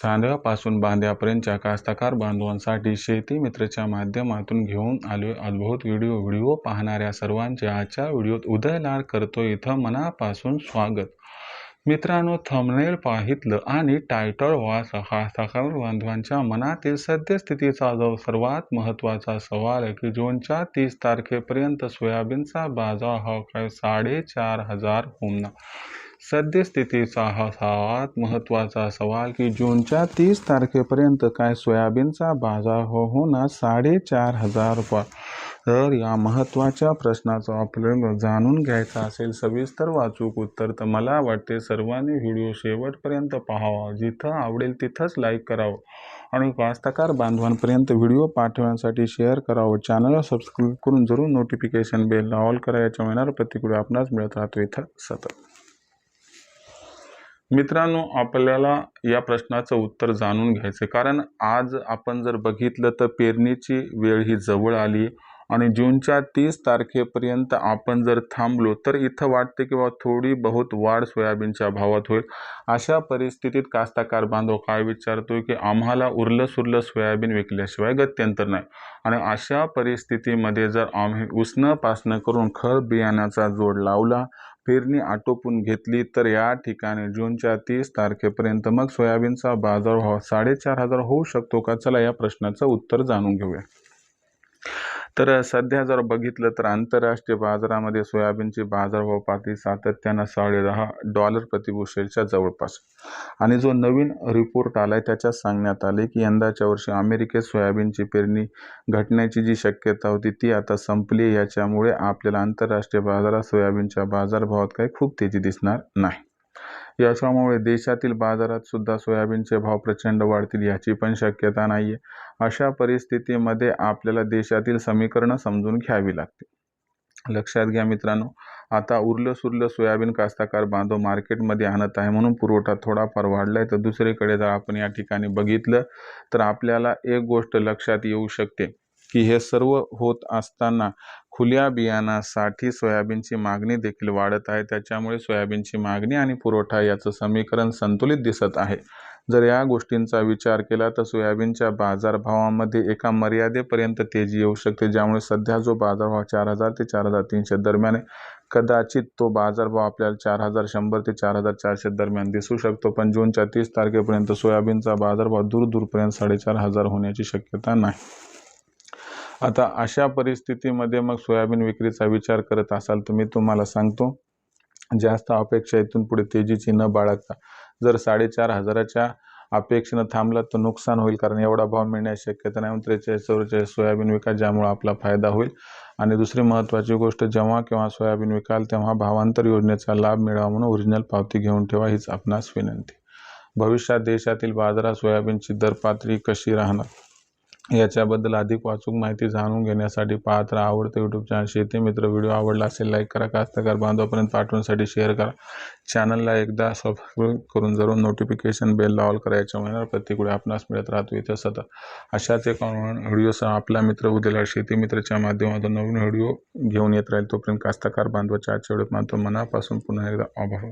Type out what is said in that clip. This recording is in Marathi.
चांद्यापासून बांद्यापर्यंतच्या कास्तकार बांधवांसाठी शेती मित्रच्या माध्यमातून घेऊन आलो अद्भुत व्हिडिओ. व्हिडिओ पाहणाऱ्या सर्वांचे आजच्या व्हिडिओत उदयलाड करतो इथं मनापासून स्वागत. मित्रांनो थंबनेल पाहितलं आणि टायटल वाचलं कास्तकार बांधवांच्या मनातील सद्यस्थितीचा जो सर्वात महत्त्वाचा सवाल आहे की जूनच्या तीस तारखेपर्यंत सोयाबीनचा बाजार हा काय साडेचार हजार होणार? सद्यस्थितीचा हा सर्वात महत्त्वाचा सवाल की जूनच्या तीस तारखेपर्यंत काय सोयाबीनचा बाजार हो होणार? साडेचार हजार रुपये. तर या महत्त्वाच्या प्रश्नाचं आपल्याला जाणून घ्यायचं असेल सविस्तर वाचूक उत्तर तर मला वाटते सर्वांनी व्हिडिओ शेवटपर्यंत पाहावा. जिथं आवडेल तिथंच लाईक करावं. आणि वास्तकार बांधवांपर्यंत व्हिडिओ पाठवण्यासाठी शेअर करावं. चॅनलला सबस्क्राईब करून जरूर नोटिफिकेशन बेल ऑल करा. याच्या मिळणार प्रतिक्रिया आपणास मिळत राहतो. इथं सतत. मित्रांनो आपल्याला या प्रश्नाचं उत्तर जाणून घ्यायचं कारण आज आपण जर बघितलं तर पेरणीची वेळ ही जवळ आली आणि जूनच्या तीस तारखेपर्यंत आपण जर थांबलो तर इथं वाटते की थोडी बहुत वाढ सोयाबीनच्या भावात होईल. अशा परिस्थितीत कास्ताकार बांधव काय विचारतोय की आम्हाला उरलं सुरलं सोयाबीन विकल्याशिवाय गत्यंतर नाही. आणि अशा परिस्थितीमध्ये जर आम्ही उसणं पासणं करून खर बियाण्याचा जोड लावला पेरणी आटोपून घेतली तर या ठिकाणी जूनच्या तीस तारखेपर्यंत मग सोयाबीनचा बाजारभाव साडेचार हजार होऊ शकतो का? चला या प्रश्नाचं उत्तर जाणून घेऊया. तर सध्या जर बघितलं तर आंतरराष्ट्रीय बाजारामध्ये सोयाबीनची बाजारभाव पातळी सातत्यानं साडे दहा डॉलर प्रतिबुशेलच्या जवळपास. आणि जो नवीन रिपोर्ट आला आहे त्याच्यात सांगण्यात आले की यंदाच्या वर्षी अमेरिकेत सोयाबीनची पेरणी घटण्याची जी शक्यता होती ती आता संपली याच्यामुळे आपल्याला आंतरराष्ट्रीय बाजारात सोयाबीनच्या बाजारभावात काही खूप तेजी दिसणार नाही. याच्यामुळे देशातील बाजारात सुद्धा सोयाबीनचे भाव प्रचंड वाढतील याची पण शक्यता नाही आहे अशा परिस्थितीमध्ये आपल्याला देशातील समीकरणं समजून घ्यावी लागतील. लक्षात घ्या मित्रांनो आता उरलं सुरलं सोयाबीन कास्ताकार बांधव मार्केटमध्ये आणत आहे म्हणून पुरवठा थोडाफार वाढला आहे तर दुसरीकडे जर आपण या ठिकाणी बघितलं तर आपल्याला एक गोष्ट लक्षात येऊ शकते. की हे सर्व होत असताना खुल्या बियाणासाठी सोयाबीनची मागणी देखील वाढत आहे. त्याच्यामुळे सोयाबीनची मागणी आणि पुरवठा याचं समीकरण संतुलित दिसत आहे. जर या गोष्टींचा विचार केला तर सोयाबीनच्या बाजारभावामध्ये एका मर्यादेपर्यंत तेजी येऊ शकते ज्यामुळे सध्या जो बाजारभाव चार हजार ते चार हजार तीनशे दरम्यान कदाचित तो बाजारभाव आपल्याला चार हजार शंभर ते चार हजार चारशे दरम्यान दिसू शकतो. पण जूनच्या तीस तारखेपर्यंत सोयाबीनचा बाजारभाव दूर दूरपर्यंत साडेचार हजार होण्याची शक्यता नाही. आता अशा परिस्थितीमध्ये मग सोयाबीन विक्रीचा विचार करत असाल तर मी तुम्हाला सांगतो जास्त अपेक्षा इथून पुढे तेजीची न बाळगता. जर साडेचार हजाराच्या अपेक्षेनं थांबला तर नुकसान होईल कारण एवढा भाव मिळण्याची शक्यता नाही. त्रेचाळीस चौवेचाळीस सोयाबीन विका ज्यामुळे आपला फायदा होईल. आणि दुसरी महत्त्वाची गोष्ट जेव्हा केव्हा सोयाबीन विकाल तेव्हा भावांतर योजनेचा लाभ मिळावा म्हणून ओरिजिनल पावती घेऊन ठेवा हीच आपणास विनंती. भविष्यात देशातील बाजारात सोयाबीनची दर पातळी कशी राहणार? याच्याबद्दल अधिक वाचूक माहिती जाणून घेण्यासाठी पाहत राहा आवडतं यूट्यूब चॅनल शेती मित्र व्हिडिओ आवडला असेल लाईक करा कास्तकार बांधवापर्यंत पाठवण्यासाठी शेअर करा. चॅनलला एकदा सबस्क्राईब करून जरूर नोटिफिकेशन बेल ऑल करा याच्या महिन्यावर प्रत्येक वेळी आपणास मिळत राहतो इथं सतत. अशाच एक व्हिडिओसह आपला मित्र उद्याला शेती मित्रच्या माध्यमातून नवीन व्हिडिओ घेऊन येत राहील तोपर्यंत कास्तकार बांधवाच्या आजच्या वेळेत मानतो मनापासून पुन्हा एकदा आभार.